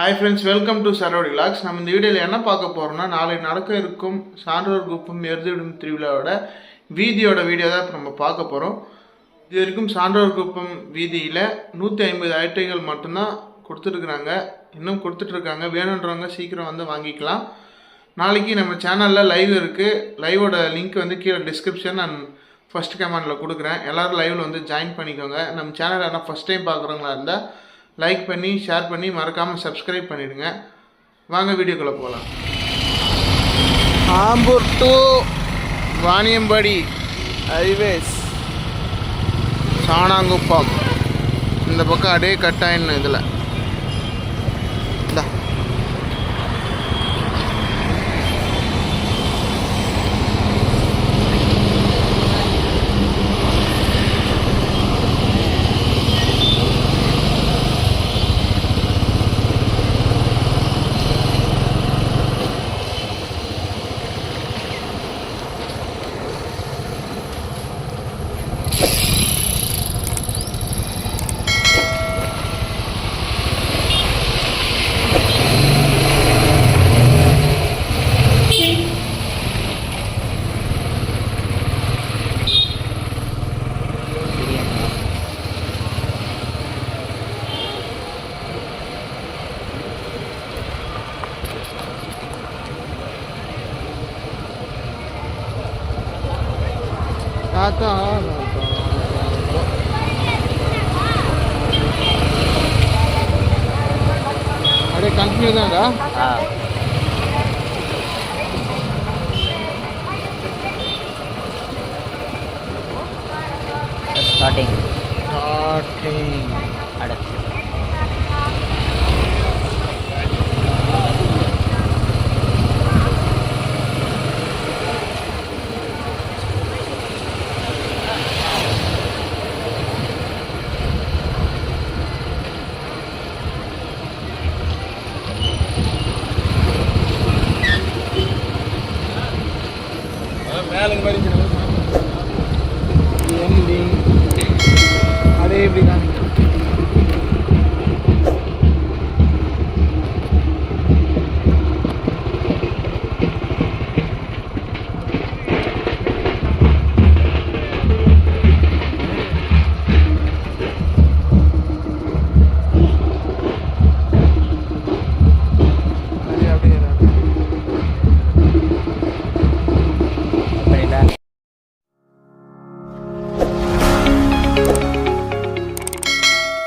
Hi friends welcome to சரோடி லாக்ஸ் நம்ம இந்த வீடியோவில் என்ன பார்க்க போகிறோம்னா நாளை நடக்க இருக்கும் சான்றோர் குப்பம் எருதுவிடும் திருவிழாவோட வீதியோட வீடியோ தான் இப்போ நம்ம பார்க்க போகிறோம் இது வரைக்கும் சான்றோர் குப்பம் வீதியில் நூற்றி ஐம்பது ஐட்டைகள் மட்டும்தான் கொடுத்துருக்குறாங்க. இன்னும் கொடுத்துட்ருக்காங்க. வேணுன்றவங்க சீக்கிரம் வந்து வாங்கிக்கலாம். நாளைக்கு நம்ம சேனலில் லைவ் இருக்குது லைவோட லிங்க் வந்து கீழே டிஸ்கிரிப்ஷன் அண்ட் ஃபஸ்ட் கமெண்டில் கொடுக்குறேன். எல்லோரும் லைவில் வந்து ஜாயின் பண்ணிக்கோங்க. நம்ம சேனல் ஆனால் ஃபஸ்ட் டைம் பார்க்குறவங்களா இருந்தால் லைக் பண்ணி ஷேர் பண்ணி மறக்காமல் சப்ஸ்கிரைப் பண்ணிடுங்க. வாங்க வீடியோக்குள்ளே போகலாம் ஆம்பூர் டு வாணியம்பாடி ஹைவேஸ். சாணாங்குப்பம். இந்த பக்கம் அப்படியே கட் ஆயிடணும் இதில். आता हाँ అదే కంటిన్యూ కదా స్టార్టింగ్ స్టార్టింగ్ అడచ్చు நாளைக்கு மாதிரி அதே எப்படி காமிக்கிறேன்